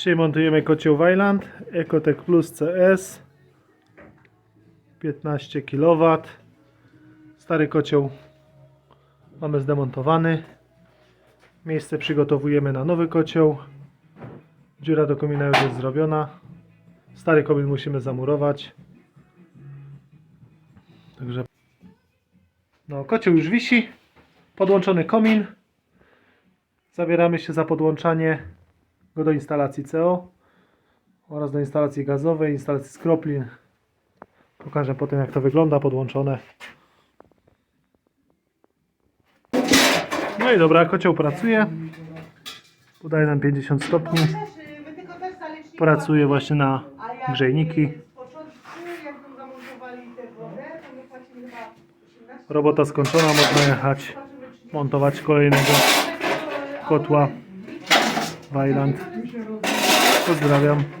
Dzisiaj montujemy kocioł Wayland Ecotech Plus CS 15 kW Stary kocioł mamy zdemontowany. Miejsce przygotowujemy na nowy kocioł. Dziura do komina już jest zrobiona. Stary komin musimy zamurować. Także No kocioł już wisi. Podłączony komin. Zabieramy się za podłączanie go do instalacji CO oraz do instalacji gazowej, instalacji skroplin. Pokażę potem jak to wygląda podłączone. No i dobra, kocioł pracuje. Podaje nam 50 stopni. Pracuje właśnie na grzejniki. Z początku, jak nam zamontowali tę wodę, to my płacimy chyba 18 Robota skończona, można jechać montować kolejnego kotła Wayland. Pozdrawiam.